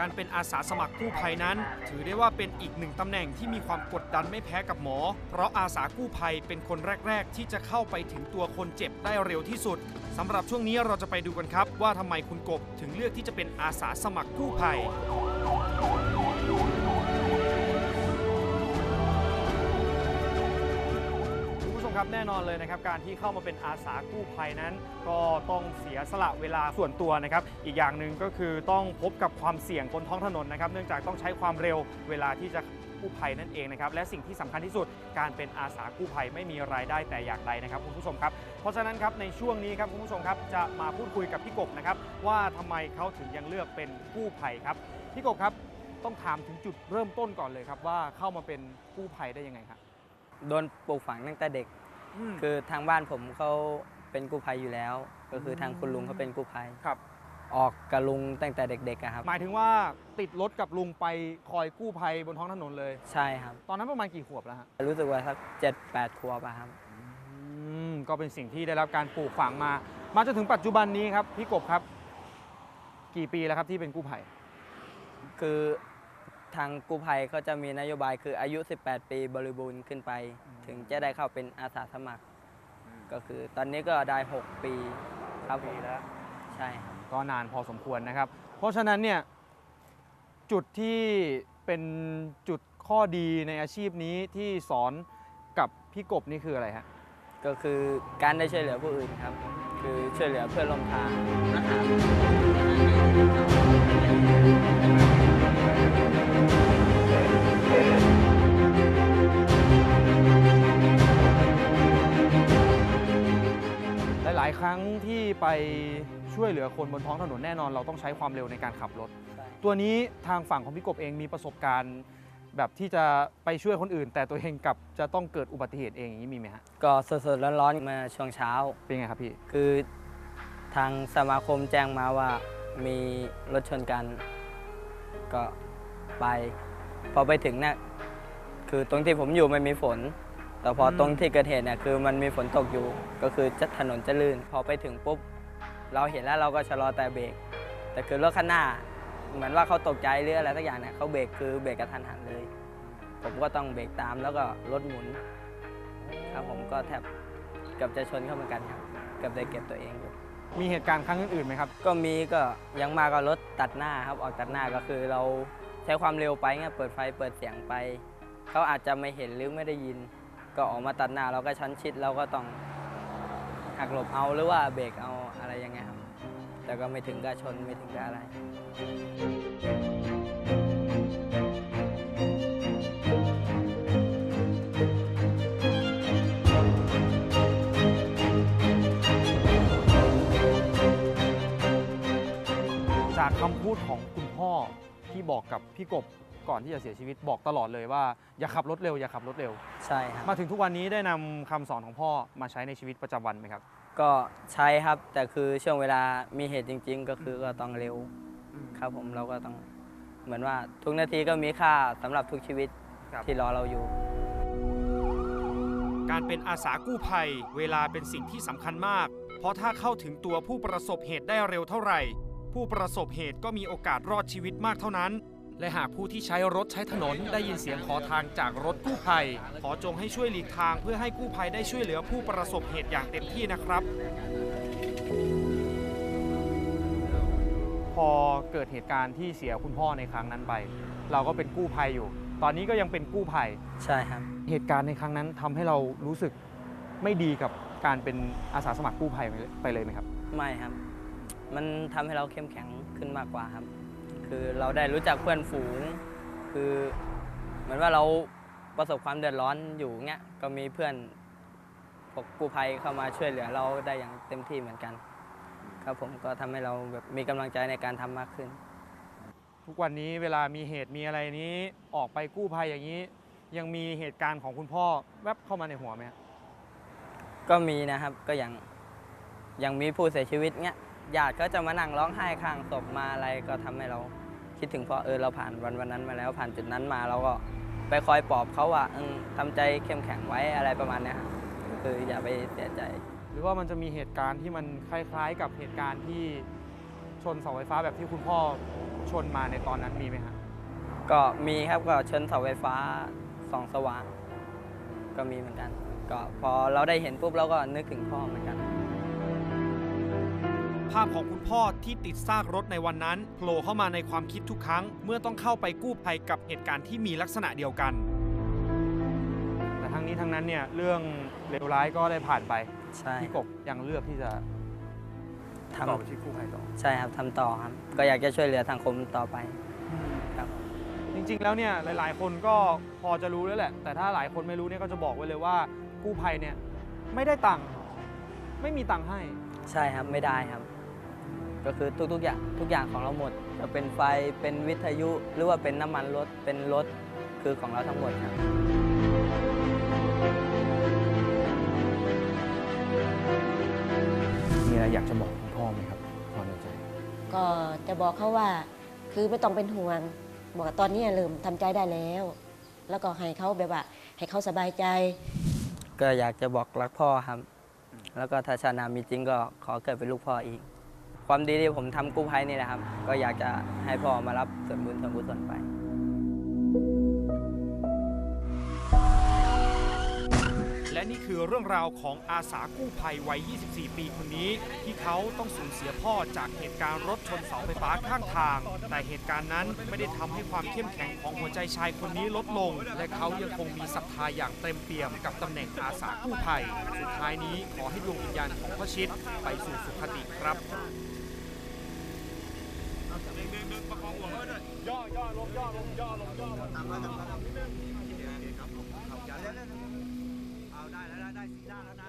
การเป็นอาสาสมัครกู้ภัยนั้น ถือได้ว่าเป็นอีกหนึ่งตำแหน่งที่มีความกดดันไม่แพ้กับหมอ เพราะอาสากู้ภัยเป็นคนแรก ๆ ที่จะเข้าไปถึงตัวคนเจ็บได้เร็วที่สุดสำหรับช่วงนี้เราจะไปดูกันครับ ว่าทำไมคุณกบถึงเลือกที่จะเป็นอาสาสมัครกู้ภัย ครับแน่นอนเลยนะครับการที่เข้ามาเป็นอาสากู้ภัยนั้น ก็ต้องเสียสละเวลาส่วนตัวนะครับ อีกอย่างหนึ่งก็คือต้องพบกับความเสี่ยงบนท้องถนนนะครับ เนื่องจากต้องใช้ความเร็วเวลาที่จะกู้ภัยนั่นเองนะครับและสิ่งที่สำคัญที่สุดการเป็นอาสากู้ภัยไม่มีรายได้แต่อย่างใดนะครับคุณผู้ชมครับเพราะฉะนั้นครับในช่วงนี้ครับคุณผู้ชมครับจะมาพูดคุยกับพี่กบนะครับว่าทำไมเขาถึงยังเลือกเป็นกู้ภัยครับพี่กบครับต้องถามถึงจุดเริ่มต้นก่อนเลยครับว่าเข้ามาเป็นกู้ภัยได้ยังไงครับโดนปลูกฝังตั้งแต่เด็ก ม คือทางบ้านผมเขาเป็นกู้ภัยอยู่แล้ว ก็คือทางคุณลุงเขาเป็นกู้ภัยครับ ออกกับลุงตั้งแต่เด็กๆอะครับ หมายถึงว่าติดรถกับลุงไปคอยกู้ภัยบนท้องถนนเลย ใช่ครับ ตอนนั้นประมาณกี่ขวบแล้วฮะรู้สึกว่าสักเจ็ดแปดขวบอะครับ อืมก็เป็นสิ่งที่ได้รับการปลูกฝังมา มาจนถึงปัจจุบันนี้ครับพี่กบครับ กี่ปีแล้วครับที่เป็นกู้ภัย คือ ทางกู้ภัยเขาจะมีนโยบายคืออายุ 18 ปีบริบูรณ์ขึ้นไปอืมถึงจะได้เข้าเป็นอาสาสมัคร ก็คือตอนนี้ก็ได้ 6 ปีครับผมใช่ครับก็นานพอสมควรนะครับ เพราะฉะนั้นเนี่ยจุดที่เป็นจุดข้อดีในอาชีพนี้ที่สอนกับพี่กบนี่คืออะไรฮะก็คือการได้ช่วยเหลือผู้อื่นครับ คือช่วยเหลือเพื่อนร่วมทางนะครับ ที่ไปช่วยเหลือคนบนท้องถนนแน่นอน เราต้องใช้ความเร็วในการขับรถ ตัวนี้ทางฝั่งของพี่กบเองมีประสบการณ์แบบที่จะไปช่วยคนอื่น แต่ตัวเองกลับจะต้องเกิดอุบัติเหตุเองอย่างนี้มีไหมฮะก็สดๆร้อนๆมาช่วงเช้าเป็นไงครับพี่ คือทางสมาคมแจ้งมาว่ามีรถชนกัน ก็ไป พอไปถึงเนี่ยคือตรงที่ผมอยู่ไม่มีฝน แต่พออมตรงที่เกิดเหตุเนี่ยคือมันมีฝนตกอยู่ก็คือจะถนนจะลื่น พอไปถึงปุ๊บ เราเห็นแล้วเราก็ชะลอแต่เบรกแต่คือรถข้างหน้า เหมือนว่าเขาตกใจหรืออะไรสักอย่างเนี่ยเขาเบรกคือเบรกกระทันหันเลย ผมก็ต้องเบรกตามแล้วก็รถหมุนครับผมก็แทบเกือบจะชนเข้าเหมือนกันครับเกือบได้เก็บตัวเองอยู่มีเหตุการณ์ครั้งอื่นๆไหมครับ ก็มีก็อยังมากก็รถตัดหน้าครับออกตัดหน้าก็คือเราใช้ความเร็วไปเงี้ยเปิดไฟเปิดเสียงไป เขาอาจจะไม่เห็นหรือไม่ได้ยิน ก็ออกมาตัดหน้าเราก็ชั้นชิดเราก็ต้องหักหลบเอาหรือว่าเบรกเอาอะไรย่างเงี้ยครับ แต่ก็ไม่ถึงกับชนไม่ถึงกับอะไรจากคำพูดของคุณพ่อที่บอกกับพี่กบ ก่อนที่จะเสียชีวิตบอกตลอดเลยว่าอย่าขับรถเร็วอย่าขับรถเร็ว ใช่ครับ มาถึงทุกวันนี้ได้นำคำสอนของพ่อมาใช้ในชีวิตประจำวันไหมครับ ก็ใช้ครับ แต่คือช่วงเวลามีเหตุจริง ๆ ก็คือก็ต้องเร็วครับ ผมเราก็ต้องเหมือนว่าทุกนาทีก็มีค่าสำหรับทุกชีวิตครับ ที่รอเราอยู่ การเป็นอาสากู้ภัย เวลาเป็นสิ่งที่สำคัญมาก เพราะถ้าเข้าถึงตัวผู้ประสบเหตุได้เร็วเท่าไหร่ ผู้ประสบเหตุก็มีโอกาสรอดชีวิตมากเท่านั้น และหากผู้ที่ใช้รถใช้ถนนได้ยินเสียงขอทางจากรถกู้ภัย ขอจงให้ช่วยหลีกทางเพื่อให้กู้ภัยได้ช่วยเหลือผู้ประสบเหตุอย่างเต็มที่นะครับ พอเกิดเหตุการณ์ที่เสียคุณพ่อในครั้งนั้นไป เราก็เป็นกู้ภัยอยู่ ตอนนี้ก็ยังเป็นกู้ภัย ใช่ครับ เหตุการณ์ในครั้งนั้นทำให้เรารู้สึกไม่ดีกับการเป็นอาสาสมัครกู้ภัยไปเลยไหมครับ ไม่ครับ มันทำให้เราเข้มแข็งขึ้นมากกว่าครับ คือเราได้รู้จักเพื่อนฝูง คือเหมือนว่าเราประสบความเดือดร้อนอยู่เงี้ยก็มีเพื่อนพวกกู้ภัยเข้ามาช่วยเหลือเราได้อย่างเต็มที่เหมือนกัน ครับผมก็ทำให้เราแบบมีกำลังใจในการทำมากขึ้น ทุกวันนี้เวลามีเหตุมีอะไรนี้ออกไปกู้ภัยอย่างนี้ ยังมีเหตุการณ์ของคุณพ่อแวบเข้ามาในหัวไหมครับก็มีนะครับก็อย่างอย่างมีผู้เสียชีวิตเงี้ยญาติก็จะมานั่งร้องไห้ข้างศพมาอะไรก็ทำให้เรา คิดถึงพ่อเออเราผ่านวันวันนั้นมาแล้วผ่านจุดนั้นมาเราก็ไปคอยปลอบเขาว่าเออทำใจเข้มแข็งไว้อะไรประมาณเนี้ยครับคืออย่าไปเสียใจ หรือว่ามันจะมีเหตุการณ์ที่มันคล้ายๆ กับเหตุการณ์ที่ชนเสาไฟฟ้าแบบที่คุณพ่อชนมาในตอนนั้นมีไหมฮะก็มีครับก็ชนเสาไฟฟ้าส่องสว่าง ก็มีเหมือนกัน ก็พอเราได้เห็นปุ๊บเราก็นึกถึงพ่อเหมือนกัน ภาพของคุณพ่อที่ติดซากรถในวันนั้นโผล่เข้ามาในความคิดทุกครั้ง เมื่อต้องเข้าไปกู้ภัยกับเหตุการณ์ที่มีลักษณะเดียวกัน แต่ทั้งนี้ทั้งนั้นเนี่ยเรื่องเลวร้ายก็ได้ผ่านไปใช่พี่กบยังเลือกที่จะทำต่อไปที่กู้ภัยต่อใช่ครับทำต่อครับ ก็อยากจะช่วยเหลือสังคมต่อไปครับจริงๆแล้วเนี่ยหลาย ๆ คนก็พอจะรู้แล้วแหละ แต่ถ้าหลายคนไม่รู้เนี่ยก็จะบอกไว้เลยว่ากู้ภัยเนี่ยไม่ได้ตังค์ไม่มีตังค์ให้ ใช่ครับไม่ได้ครับ ก็คือทุกๆอย่างทุกอย่างของเราหมดจะเป็นไฟเป็นวิทยุ หรือว่าเป็นน้ำมันรถเป็นรถคือของเราทั้งหมดครับมีอะไรอยากจะบอกคุณพ่อไหมครับตอนในใจก็จะบอกเขาว่า คือไม่ต้องเป็นห่วง บอกว่าตอนนี้เริ่มทำใจได้แล้ว แล้วก็ให้เขาแบบว่าให้เขาสบายใจ ก็อยากจะบอกรักพ่อครับ แล้วก็ถ้าชาติหนามีจริงก็ขอเกิดเป็นลูกพ่ออีก ความดีที่ผมทำกู้ภัยนี่แหละครับ ก็อยากจะให้พ่อมารับส่วนบุญส่วนกุศลไป และนี่คือเรื่องราวของอาสากู้ภัยวัย 24 ปีคนนี้ ที่เขาต้องสูญเสียพ่อจากเหตุการณ์รถชนเสาไฟฟ้าข้างทาง แต่เหตุการณ์นั้นไม่ได้ทำให้ความเข้มแข็งของหัวใจชายคนนี้ลดลง และเขายังคงมีศรัทธาอย่างเต็มเปี่ยมกับตำแหน่งอาสากู้ภัย สุดท้ายนี้ขอให้ดวงวิญญาณของพ่อชิดไปสู่สุคติครับ เอาได้แล้วได้สีด้านแล้วนะ